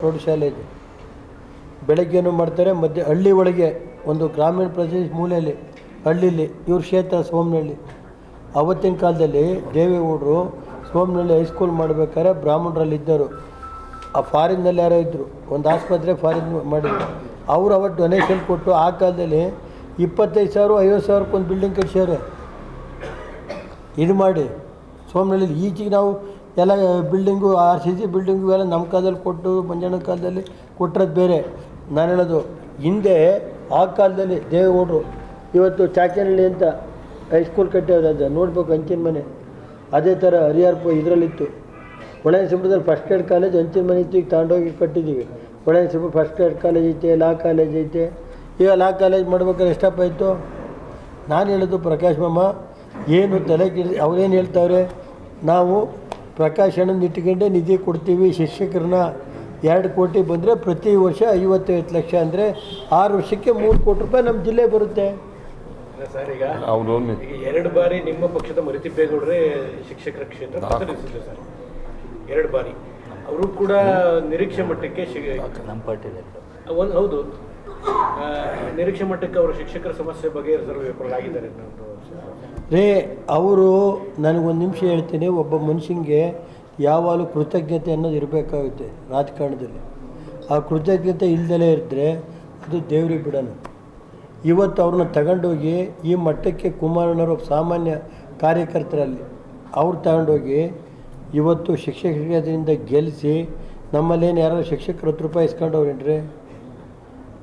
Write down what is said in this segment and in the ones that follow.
ಪ್ರೌಢಶಾಲೆ ಇದೆ. ಬೆಳಗ್ಗೆನೂ ಮಾಡ್ತಾರೆ, ಮಧ್ಯ, ಹಳ್ಳಿ ಒಳಗೆ ಒಂದು ಗ್ರಾಮೀಣ ಪ್ರದೇಶ ಮೂಲೆಯಲ್ಲಿ, ಹಳ್ಳಿಲಿ, ಇವ್ರ ಕ್ಷೇತ್ರ ಸೋಮನಹಳ್ಳಿ ಅವತ್ತಿನ ಕಾಲದಲ್ಲಿ ದೇವೇಗೌಡರು ಸೋಮನಹಳ್ಳಿ ಹೈಸ್ಕೂಲ್ ಮಾಡಬೇಕಾದ್ರೆ ಬ್ರಾಹ್ಮಣರಲ್ಲಿ ಇದ್ದರು. ಆ ಫಾರಿನ್ನಲ್ಲಿ ಯಾರೋ ಇದ್ದರು ಒಂದು ಆಸ್ಪತ್ರೆ ಫಾರಿನ್ ಮಾಡಿದ್ರು. ಅವರು ಅವತ್ತು ಡೊನೇಷನ್ ಕೊಟ್ಟು ಆ ಕಾಲದಲ್ಲಿ ಇಪ್ಪತ್ತೈದು ಸಾವಿರ, ಐವತ್ತು ಸಾವಿರಕ್ಕೊಂದು ಬಿಲ್ಡಿಂಗ್ ಕಟ್ಸ್ಯಾರೆ ಇದು ಮಾಡಿ ಸೋಮನಹಳ್ಳಿ ಈಚೆಗೆ ನಾವು ಎಲ್ಲ building R C C building ಎಲ್ಲ ನಮ್ಮ ಕಾಲದಲ್ಲಿ ಕೊಟ್ಟು ಮಂಜಣ್ಣ ಕಾಲದಲ್ಲಿ ಕೊಟ್ಟಿರೋದು ಬೇರೆ. ನಾನು ಹೇಳೋದು, ಹಿಂದೆ ಆ ಕಾಲದಲ್ಲಿ ದೇವೇಗೌಡರು ಇವತ್ತು ಚಾಚನಹಳ್ಳಿ ಅಂತ ಹೈಸ್ಕೂಲ್ ಕಟ್ಟಿರೋದು ನೋಡ್ಬೇಕು ಹಂಚಿನ ಮನೆ. ಅದೇ ಥರ ಹರಿಹರಪು ಇದರಲ್ಲಿತ್ತು. ಹೊಳೆನರಸೀಪುರದಲ್ಲಿ ಫಸ್ಟ್ ಏಡ್ ಕಾಲೇಜ್ ಹಂಚಿನ ಮನೆ ಇತ್ತು, ಈಗ ತಗೊಂಡೋಗಿ ಕಟ್ಟಿದ್ದೀವಿ ಹೊಳೆನರಸೀಪುರ ಫಸ್ಟ್ ಏಡ್ ಕಾಲೇಜ್ ಐತೆ, ಲಾ ಕಾಲೇಜ್ ಐತೆ. ಈಗ ಲಾ ಕಾಲೇಜ್ ಮಾಡ್ಬೇಕಾದ್ರೆ ಎಷ್ಟಪ್ಪ ಆಯಿತು? ನಾನು ಹೇಳೋದು ಪ್ರಕಾಶ್ ಮಾಮ, ಏನು ತಲೆ ಅವ್ರೇನು ಹೇಳ್ತಾವ್ರೆ? ನಾವು ಪ್ರಕಾಶ್ ಅಣ್ಣನ ಇಟ್ಕೊಂಡೆ ನಿಧಿ ಕೊಡ್ತೀವಿ. ಶಿಕ್ಷಕರನ್ನ ಎರಡು ಕೋಟಿ ಬಂದರೆ ಪ್ರತಿ ವರ್ಷ ಐವತ್ತೈವತ್ತು ಲಕ್ಷ ಅಂದರೆ ಆರು ವರ್ಷಕ್ಕೆ ಮೂರು ಕೋಟಿ ರೂಪಾಯಿ ನಮ್ಮ ಜಿಲ್ಲೆ ಬರುತ್ತೆ. ಸರ್ ಈಗ ಅವನು ಎರಡು ಬಾರಿ ನಿಮ್ಮ ಪಕ್ಷದ ಮರಿತಿಬ್ಬೇಗೌಡರೇ ಶಿಕ್ಷಕರ ಕ್ಷೇತ್ರ ಪ್ರತಿನಿಧಿಸಿದ್ರು ಸರ್. ಎರಡು ಬಾರಿ. ಅವರು ಕೂಡ ನಿರೀಕ್ಷೆ ಮಟ್ಟಕ್ಕೆ ಒಂದು ಹೌದು. ನಿರೀಕ್ಷೆ ಮಟ್ಟಕ್ಕೆ ಅವರು ಶಿಕ್ಷಕರ ಸಮಸ್ಯೆ ಬಗೆಹರಿಸಲು ರೇ, ಅವರು ನನಗೊಂದು ನಿಮಿಷ ಹೇಳ್ತೀನಿ, ಒಬ್ಬ ಮನುಷ್ಯನಿಗೆ ಯಾವಾಗಲೂ ಕೃತಜ್ಞತೆ ಅನ್ನೋದು ಇರಬೇಕಾಗುತ್ತೆ ರಾಜಕಾರಣದಲ್ಲಿ. ಆ ಕೃತಜ್ಞತೆ ಇಲ್ದಲೇ ಇದ್ದರೆ ಅದು ದೇವ್ರಿಗೆ ಬಿಡೋಣ. ಇವತ್ತು ಅವ್ರನ್ನ ತಗೊಂಡೋಗಿ ಈ ಮಟ್ಟಕ್ಕೆ ಕುಮಾರಣ್ಣವರು ಸಾಮಾನ್ಯ ಕಾರ್ಯಕರ್ತರಲ್ಲಿ, ಅವ್ರು ತಗೊಂಡೋಗಿ ಇವತ್ತು ಶಿಕ್ಷಕರಿಂದ ಗೆಲ್ಲಿಸಿ ನಮ್ಮಲ್ಲೇನು ಯಾರೋ ಶಿಕ್ಷಕರು ಹತ್ತು ರೂಪಾಯಿ ಇಸ್ಕೊಂಡವ್ರೇನ್ರಿ?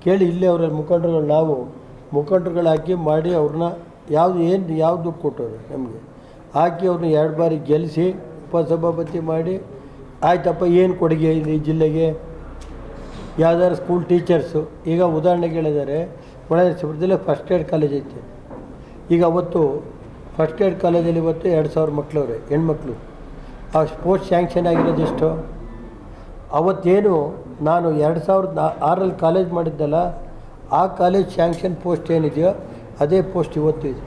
ಕೇಳಿ ಇಲ್ಲೇ ಅವರ ಮುಖಂಡರುಗಳು ನಾವು ಮುಖಂಡರುಗಳಾಕಿ ಮಾಡಿ ಅವ್ರನ್ನ ಯಾವುದು ಏನು ಯಾವುದು ಕೊಟ್ಟರು ನಮಗೆ. ಹಾಕಿ ಅವ್ರನ್ನ ಎರಡು ಬಾರಿ ಗೆಲ್ಲಿಸಿ ಉಪಸಭಾಪತಿ ಮಾಡಿ, ಆಯ್ತಪ್ಪ, ಏನು ಕೊಡುಗೆ ಇದೆ ಈ ಜಿಲ್ಲೆಗೆ? ಯಾವ್ದಾದ್ರು ಸ್ಕೂಲ್ ಟೀಚರ್ಸು ಈಗ ಉದಾಹರಣೆಗೆ ಹೇಳಿದ್ದಾರೆ ಹೊಳೆನರಸೀಪುರದಲ್ಲೇ ಫಸ್ಟ್ ಏಡ್ ಕಾಲೇಜ್ ಐತೆ. ಈಗ ಅವತ್ತು ಫಸ್ಟ್ ಏಡ್ ಕಾಲೇಜಲ್ಲಿ ಇವತ್ತು ಎರಡು ಸಾವಿರ ಮಕ್ಕಳವ್ರೆ ಹೆಣ್ಮಕ್ಳು. ಆ ಸ್ಪೋರ್ಟ್ಸ್ ಸ್ಯಾಂಕ್ಷನ್ ಆಗಿರೋದು ಎಷ್ಟು? ಅವತ್ತೇನು ನಾನು ಎರಡು ಸಾವಿರದ ಆರಲ್ಲಿ ಕಾಲೇಜ್ ಮಾಡಿದ್ದಲ್ಲ, ಆ ಕಾಲೇಜ್ ಸ್ಯಾಂಕ್ಷನ್ ಪೋಸ್ಟ್ ಏನಿದೆಯೋ ಅದೇ ಪೋಸ್ಟ್ ಇವತ್ತು ಇದೆ.